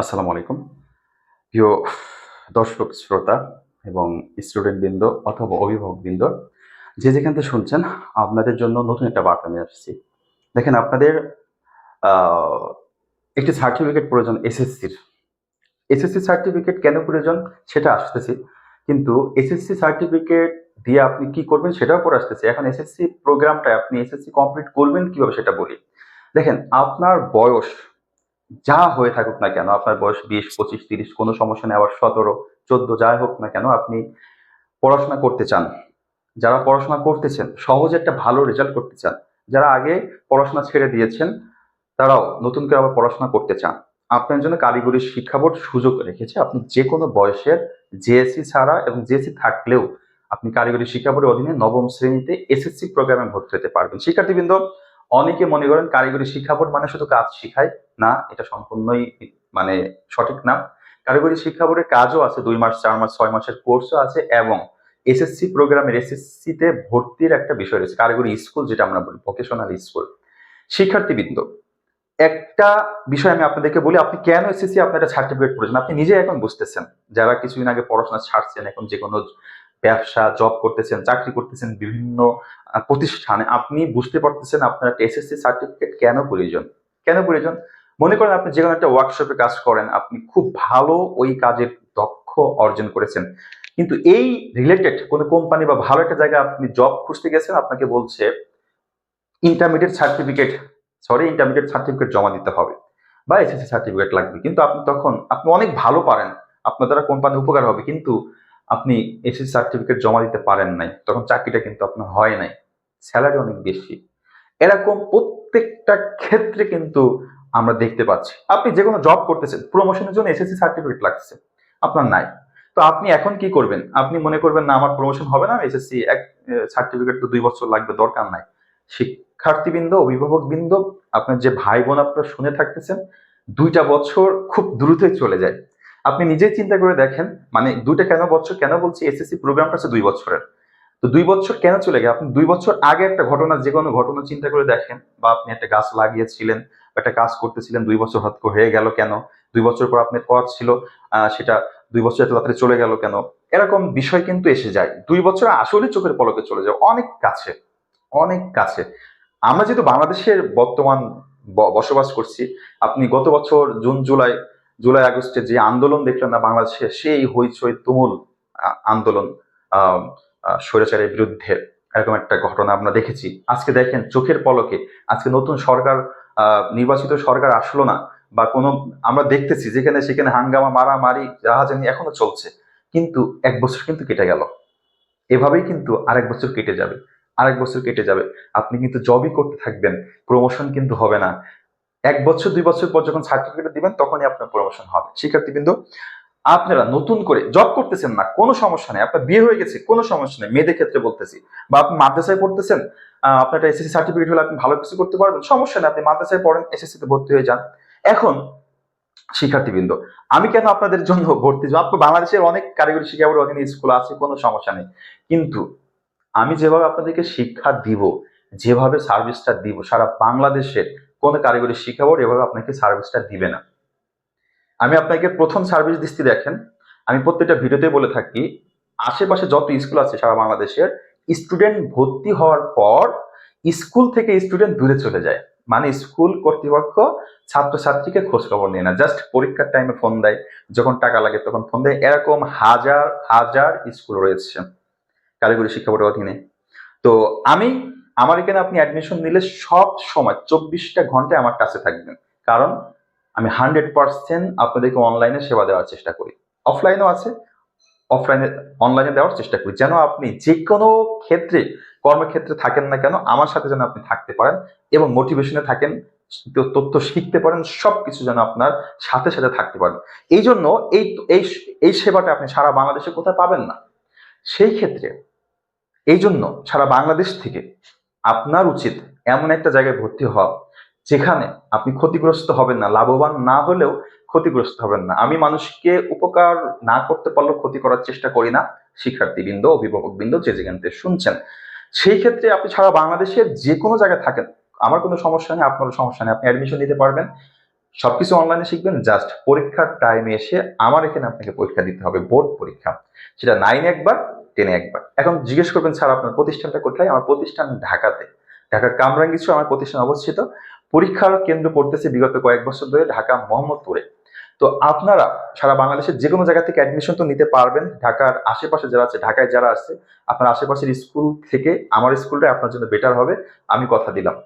আসসালামু আলাইকুম। প্রিয় দর্শক, শ্রোতা এবং স্টুডেন্ট বৃন্দ অথবা অভিভাবক বৃন্দ যে যেখান থেকে শুনছেন, আপনাদের জন্য নতুন একটা বার্তা নিয়ে আসছি। দেখেন, আপনাদের একটি সার্টিফিকেট প্রয়োজন এসএসসির। এসএসসি সার্টিফিকেট কেন প্রয়োজন সেটা আসতেছি, কিন্তু এসএসসি সার্টিফিকেট দিয়ে আপনি কি করবেন সেটাও পরে আসতেছে। এখন এসএসসি প্রোগ্রামটা আপনি এসএসসি কমপ্লিট করবেন কীভাবে সেটা বলি। দেখেন, আপনার বয়স যা হয়ে থাকুক না কেন, আপনার বয়স বিশ, পঁচিশ, তিরিশ, কোনো সমস্যা নেই, আবার সতেরো, চোদ্দ, যাই হোক না কেন, আপনি পড়াশোনা করতে চান। যারা পড়াশোনা করতেছেন, সহজে একটা ভালো রেজাল্ট করতে চান। যারা আগে পড়াশোনা ছেড়ে দিয়েছেন, তারাও নতুন করে আবার পড়াশোনা করতে চান। আপনার জন্য কারিগরি শিক্ষা বোর্ড সুযোগ রেখেছে। আপনি যে কোনো বয়সের জেএসসি ছাড়া এবং জেএসসি থাকলেও আপনি কারিগরি শিক্ষা বোর্ডের অধীনে নবম শ্রেণীতে এসএসসি প্রোগ্রামে ভর্তি হতে পারবেন। শিক্ষার্থীবৃন্দ অনেকে মনে করেন কারিগরি শিক্ষা বোর্ড মানে শুধু কাজ শিখায় না, এটা সম্পূর্ণই মানে সঠিক না কারিগরি শিক্ষা বোর্ডের কাজও আছে, দুই মাস, চার মাস, ছয় মাসের কোর্সও আছে এবং এসএসসি প্রোগ্রামের এসএসসি তে ভর্তির একটা বিষয় রয়েছে, কারিগরি স্কুল যেটা আমরা বলি ভোকেশনাল স্কুল শিক্ষার্থীবৃন্দ, একটা বিষয় আমি আপনাদেরকে বলি, আপনি কেন এসএসসি আপনার একটা সার্টিফিকেট প্রয়োজন আপনি নিজে এখন বুঝতেছেন, যারা কিছুদিন আগে পড়াশোনা ছাড়ছেন, এখন যে কোনো ব্যবসা জব করতেছেন, চাকরি করতেছেন বিভিন্ন প্রতিষ্ঠানে, আপনি বুঝতে পারতেছেন আপনার একটা এসএসসি সার্টিফিকেট কেন প্রয়োজন? কেন প্রয়োজন? মনে করেন আপনি যে কোনো একটা ওয়ার্কশপে কাজ করেন, আপনি খুব ভালো ওই কাজের দক্ষ অর্জন করেছেন। কিন্তু এই রিলেটেড কোনো কোম্পানি বা ভালো একটা জায়গায় আপনি জব খুঁজতে গেছেন, আপনাকে বলছে intermediate certificate sorry intermediate certificate জমা দিতে হবে বা এসএসসি সার্টিফিকেট লাগবে। কিন্তু আপনি তখন, আপনি অনেক ভালো পারেন, আপনার দ্বারা কোম্পানি উপকার হবে। কিন্তু আপনি এসএসসি সার্টিফিকেট জমা দিতে পারেন নাই, তখন চাকরিটা কিন্তু আপনার হয় নাই স্যালারি অনেক বেশি। এরকম প্রত্যেকটা ক্ষেত্রে কিন্তু আমরা দেখতে পাচ্ছি। আপনি যে কোনো জব করতেছেন প্রমোশনের জন্য এসএসসি সার্টিফিকেট লাগছে, আপনার নাই। তো আপনি এখন কি করবেন? আপনি মনে করবেন, না, আমার প্রমোশন হবে না এসএসসি এক সার্টিফিকেট তো দুই বছর লাগবে, দরকার নাই। শিক্ষার্থীবৃন্দ, অভিভাবকবৃন্দ, আপনার যে ভাই বোন আপনারা শুনে থাকতেছেন, দুইটা বছর খুব দ্রুতই চলে যায়। আপনি নিজেই চিন্তা করে দেখেন মানে দুইটা কেন বছর, কেন বলছি এসএসসি প্রোগ্রামটা হচ্ছে দুই বছরের। তো দুই বছর কেন চলে গেল? আপনি দুই বছর আগে একটা ঘটনা, যে কোনো ঘটনা চিন্তা করে দেখেন, বা আপনি একটা গাছ লাগিয়েছিলেন, বা একটা কাজ করতেছিলেন, দুই বছর হঠাৎ হয়ে গেল কেন? দুই বছর পর আপনার পথ ছিল সেটা দুই বছর এত তাড়াতাড়ি চলে গেল কেন? এরকম বিষয় কিন্তু এসে যায়। দুই বছর আসলে চোখের পলকে চলে যায়, অনেক কাছে অনেক কাছে। আমরা যেহেতু বাংলাদেশের বর্তমান বসবাস করছি, আপনি গত বছর জুন, জুলাই জুলাই আগস্টে যে আন্দোলন দেখলেন না, বাংলাদেশে সেই হইচই তুমুল আন্দোলন স্বৈরাচারের বিরুদ্ধে এরকম একটা ঘটনা আমরা দেখেছি। আজকে দেখেন চোখের পলকে, আজকে নতুন সরকার নির্বাচিত সরকার আসলো না বা কোনো, আমরা দেখতেছি যেখানে সেখানে হাঙ্গামা, মারামারি রাহাজানি এখনও চলছে। কিন্তু এক বছর কিন্তু কেটে গেল। এভাবেই কিন্তু আরেক বছর কেটে যাবে, আরেক বছর কেটে যাবে। আপনি কিন্তু জবই করতে থাকবেন প্রমোশন কিন্তু হবে না। এক বছর, দুই বছর পর যখন সার্টিফিকেট দিবেন, তখনই আপনার প্রমোশন হবে। শিক্ষার্থীবৃন্দ, আপনারা নতুন করে জব করতেছেন না, কোনো সমস্যা নেই। আপনার বিয়ে হয়ে গেছে, কোনো সমস্যা নেই। মেয়েদের ক্ষেত্রে বলতেছি। বা আপনি মাদ্রাসায় পড়তেছেন আপনার একটা এসএসসি সার্টিফিকেট হলে আপনি ভালো কিছু করতে পারবেন। সমস্যা নেই, আপনি মাদ্রাসায় পড়েন এসএসসি তে ভর্তি হয়ে যান। এখন, শিক্ষার্থীবৃন্দ, আমি কেন আপনাদের জন্য ভর্তি? আপনার বাংলাদেশের অনেক কারিগরি শিক্ষা বোর্ড অধীনে স্কুল আছে, কোনো সমস্যা নেই। কিন্তু, আমি যেভাবে আপনাদেরকে শিক্ষা দিব, যেভাবে সার্ভিসটা দিব, সারা বাংলাদেশের কোনো কারিগরি শিক্ষা বোর্ড এভাবে আপনাকে সার্ভিসটা দিবে না। আমি আপনাকে প্রথম সার্ভিস দিচ্ছি দেখেন, আমি প্রত্যেকটা ভিডিওতে বলে থাকি, আশেপাশে যত স্কুল আছে সারা বাংলাদেশের, স্টুডেন্ট ভর্তি হওয়ার পর স্কুল থেকে স্টুডেন্ট দূরে চলে যায়। মানে স্কুল কর্তৃপক্ষ ছাত্রছাত্রীকে খোঁজ খবর নেয় না। জাস্ট পরীক্ষার টাইমে ফোন দেয়, যখন টাকা লাগে তখন ফোন দেয়। এরকম হাজার হাজার স্কুল রয়েছে কারিগরি শিক্ষা বোর্ডের অধীনে। তো আমি আমার এখানে আপনি অ্যাডমিশন নিলে সব সময় চব্বিশটা ঘন্টায় আমার কাছে থাকবেন। কারণ আমি হান্ড্রেড পার্সেন্ট আপনাদেরকে অনলাইনে সেবা দেওয়ার চেষ্টা করি। অফলাইনেও আছে অফলাইনে অনলাইনে দেওয়ার চেষ্টা করি। যেন আপনি যে কোনো ক্ষেত্রে, কর্মক্ষেত্রে থাকেন না কেন, আমার সাথে যেন আপনি থাকতে পারেন এবং মোটিভেশনে থাকেন, তথ্য শিখতে পারেন সব কিছু যেন আপনার সাথে সাথে থাকতে পারেন। এই জন্য এই এই সেবাটা আপনি সারা বাংলাদেশে কোথায় পাবেন না। সেই ক্ষেত্রে, এই জন্য সারা বাংলাদেশ থেকে আপনার উচিত এমন একটা জায়গায় ভর্তি হওয়া, যেখানে আপনি ক্ষতিগ্রস্ত হবেন না, লাভবান না হলেও ক্ষতিগ্রস্ত হবেন না। আমি মানুষকে উপকার না করতে পারলেও ক্ষতি করার চেষ্টা করি না, শিক্ষার্থীবৃন্দ, অভিভাবকবৃন্দ যে যেখান থেকে শুনছেন। সেই ক্ষেত্রে আপনি সারা বাংলাদেশের যে কোনো জায়গায় থাকেন, আমার কোনো সমস্যা নেই, আপনারও সমস্যা নেই, আপনি অ্যাডমিশন নিতে পারবেন। সবকিছু অনলাইনে শিখবেন জাস্ট পরীক্ষার টাইমে এসে আমার এখানে আপনাকে পরীক্ষা দিতে হবে বোর্ড পরীক্ষা। সেটা নাইনে একবার টেনে একবার। এখন জিজ্ঞেস করবেন, স্যার, আপনার প্রতিষ্ঠানটা কোথায়? আমার প্রতিষ্ঠান ঢাকাতে। ঢাকার কামরাঙ্গীরচর আমার প্রতিষ্ঠান অবস্থিত। পরীক্ষার কেন্দ্র পড়তেছে বিগত কয়েক বছর ধরে ঢাকা মোহাম্মদপুরে। তো আপনারা সারা বাংলাদেশের যে কোনো জায়গা থেকে অ্যাডমিশন তো নিতে পারবেন। ঢাকার আশেপাশে যারা আছে, ঢাকায় যারা আছে আপনার আশেপাশের স্কুল থেকে আমার স্কুলটা আপনার জন্য বেটার হবে। আমি কথা দিলাম।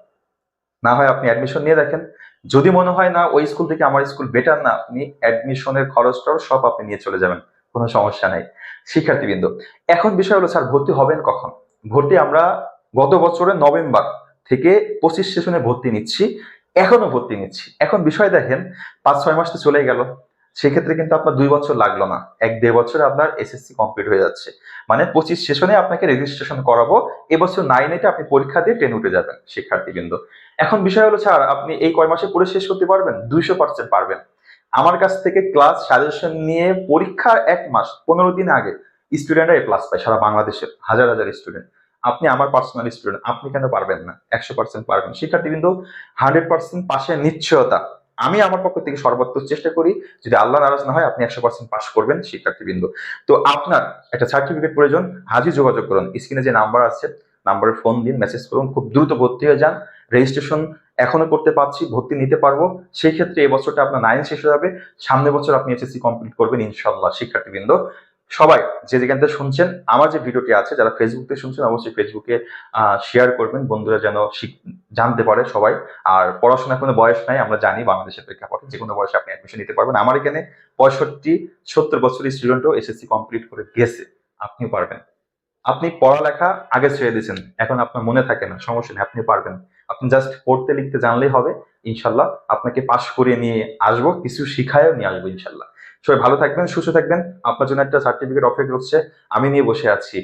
না হয় আপনি অ্যাডমিশন নিয়ে দেখেন। যদি মনে হয়, না, ওই স্কুল থেকে আমার স্কুল বেটার না, আপনি অ্যাডমিশনের খরচটাও সব আপনি নিয়ে চলে যাবেন। কোনো সমস্যা নাই। শিক্ষার্থীবৃন্দ। এখন বিষয় হলো, স্যার, ভর্তি হবেন কখন? ভর্তি আমরা গত বছরের নভেম্বর থেকে পঁচিশ সেশনে ভর্তি নিচ্ছি এখনও ভর্তি নিচ্ছি। এখন বিষয় দেখেন, পাঁচ, ছয় মাস তো চলে গেল। সেক্ষেত্রে কিন্তু আপনার দুই বছর লাগল না। এক দেড় বছরে আপনার এসএসসি কমপ্লিট হয়ে যাচ্ছে। মানে পঁচিশ সেশনে আপনাকে রেজিস্ট্রেশন করাবো, এবছর নাইনেতে আপনি পরীক্ষা দিয়ে টেন উঠে যাবেন, শিক্ষার্থীবৃন্দ। এখন বিষয় হলো, স্যার, আপনি এই কয় মাসে পড়ে শেষ করতে পারবেন? দুইশো পার্সেন্ট পারবেন। আমার কাছ থেকে ক্লাস সাজেশন নিয়ে পরীক্ষার এক মাস, পনেরো দিন আগে স্টুডেন্টরা এ প্লাস পায়, সারা বাংলাদেশের হাজার হাজার স্টুডেন্ট আপনি আমার পার্সোনাল স্টুডেন্ট আপনি কেন পারবেন না? একশো পার্সেন্ট পারবেন। শিক্ষার্থীবৃন্দ হান্ড্রেড পার্সেন্ট পাশে নিশ্চয়তা। আমি আমার পক্ষ থেকে সর্বোত্তম চেষ্টা করি, যদি আল্লাহ নারাজ না হয়, আপনি একশো পার্সেন্ট পাস করবেন শিক্ষার্থীবৃন্দ। তো আপনার একটা সার্টিফিকেট প্রয়োজন আজই যোগাযোগ করুন। স্ক্রিনে যে নাম্বার আছে নাম্বারে ফোন দিন মেসেজ করুন, খুব দ্রুত ভর্তি হয়ে যান। রেজিস্ট্রেশন এখনও করতে পারছি, ভর্তি নিতে পারব। সেই ক্ষেত্রে এই বছরটা আপনার নাইন শেষ হয়ে যাবে। সামনে বছর আপনি এসএসসি কমপ্লিট করবেন ইনশাল্লাহ শিক্ষার্থীবৃন্দ। সবাই যে যেখান থেকে শুনছেন, আমার যে ভিডিওটি আছে, যারা ফেসবুক থেকে শুনছেন, অবশ্যই ফেসবুকে শেয়ার করবেন। বন্ধুরা যেন জানতে পারে সবাই। আর পড়াশোনার কোনো বয়স নাই, আমরা জানি বাংলাদেশের প্রেক্ষাপটে যে কোনো বয়সে আপনি অ্যাডমিশন নিতে পারবেন। আমার এখানে পঁয়ষট্টি, সত্তর বছরের স্টুডেন্টও এসএসসি কমপ্লিট করে গেছে। আপনিও পারবেন। আপনি পড়ালেখা আগে ছেড়ে দিয়েছেন। এখন আপনার মনে থাকে না, সমস্যা নেই আপনি পারবেন। আপনি জাস্ট পড়তে লিখতে জানলেই হবে, ইনশাল্লাহ আপনাকে পাশ করিয়ে নিয়ে আসব, কিছু শিখায়ও নিয়ে আসব, ইনশাল্লাহ। সবাই ভালো থাকবেন, সুস্থ থাকবেন। আপনার জন্য একটা সার্টিফিকেট অপেক্ষা করছে আমি নিয়ে বসে আছি।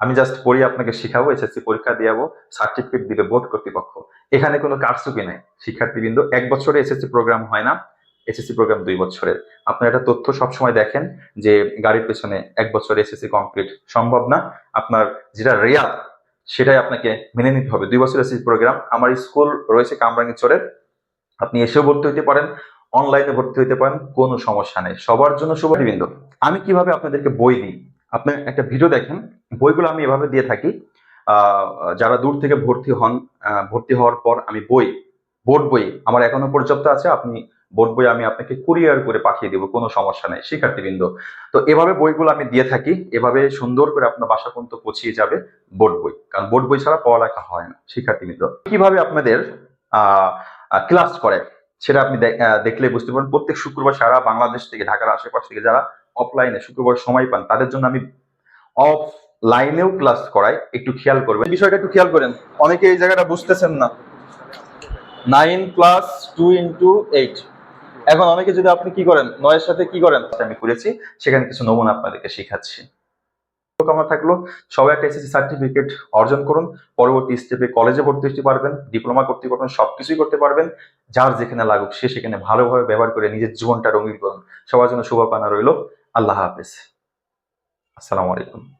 আমি জাস্ট পড়ি আপনাকে শিখাবো এসএসসি পরীক্ষা দিয়াবো সার্টিফিকেট দিবে বোর্ড কর্তৃপক্ষ। এখানে কোনো কারচুপি নাই। শিক্ষার্থীবৃন্দ, এক বছরে এসএসসি প্রোগ্রাম হয় না এসএসসি প্রোগ্রাম দুই বছরের। আপনার একটা তথ্য সবসময় দেখেন যে গাড়ির পেছনে এক বছর এসএসসি কমপ্লিট সম্ভব না। আপনার যেটা রিয়াল সেটাই আপনাকে মেনে নিতে হবে। দুই বছর এসএসসি প্রোগ্রাম আমার স্কুল রয়েছে কামরাঙ্গীরচরে আপনি এসেও ভর্তি হতে পারেন অনলাইনে ভর্তি হতে পারেন, কোনো সমস্যা নেই। সবার জন্য শুভবিন্দু আমি কীভাবে আপনাদেরকে বই দিই? আপনি একটা ভিডিও দেখেন, বইগুলো আমি এভাবে দিয়ে থাকি। যারা দূর থেকে ভর্তি হন ভর্তি হওয়ার পর আমি বই বোর্ড বই, আমার এখনও পর্যাপ্ত আছে, আপনি বোর্ড বই আমি আপনাকে কুরিয়ার করে পাঠিয়ে দেবো, কোনো সমস্যা নেই, শিক্ষার্থীবৃন্দ। তো এভাবে বইগুলো আমি দিয়ে থাকি, এভাবে সুন্দর করে আপনার বাসা পর্যন্ত পৌঁছিয়ে যাবে বোর্ড বই। কারণ বোর্ড বই ছাড়া পড়ালেখা হয় না, শিক্ষার্থীবৃন্দ। কীভাবে আপনাদের ক্লাস করে সেটা আপনি দেখলে বুঝতে পারেন প্রত্যেক শুক্রবার সারা বাংলাদেশ থেকে, ঢাকার আশেপাশ থেকে যারা অফলাইনে শুক্রবার সময় পান, তাদের জন্য আমি অফ লাইনেও ক্লাস করাই, একটু খেয়াল করবেন। বিষয়টা একটু খেয়াল করেন, অনেকে এই জায়গাটা বুঝতেছেন না। Nine plus two into eight এখন অনেকে যদি আপনি কি করেন, নয়ের সাথে কি করেন আমি করেছি। সেখানে কিছু নমুনা আপনাদেরকে শেখাচ্ছি। শুভকামনা থাকল, সবাই একটা এসএসসি সার্টিফিকেট অর্জন করুন। পরবর্তী স্টেপে কলেজে ভর্তি হতে পারবেন ডিপ্লোমা করতে পারবেন, সবকিছুই করতে পারবেন। যার যেখানে লাগুক, সে সেখানে ভালোভাবে ব্যবহার করে নিজের জীবনটা রঙিন করুন। সবার জন্য শুভকামনা রইল। আল্লাহ হাফেজ। আসসালামু আলাইকুম।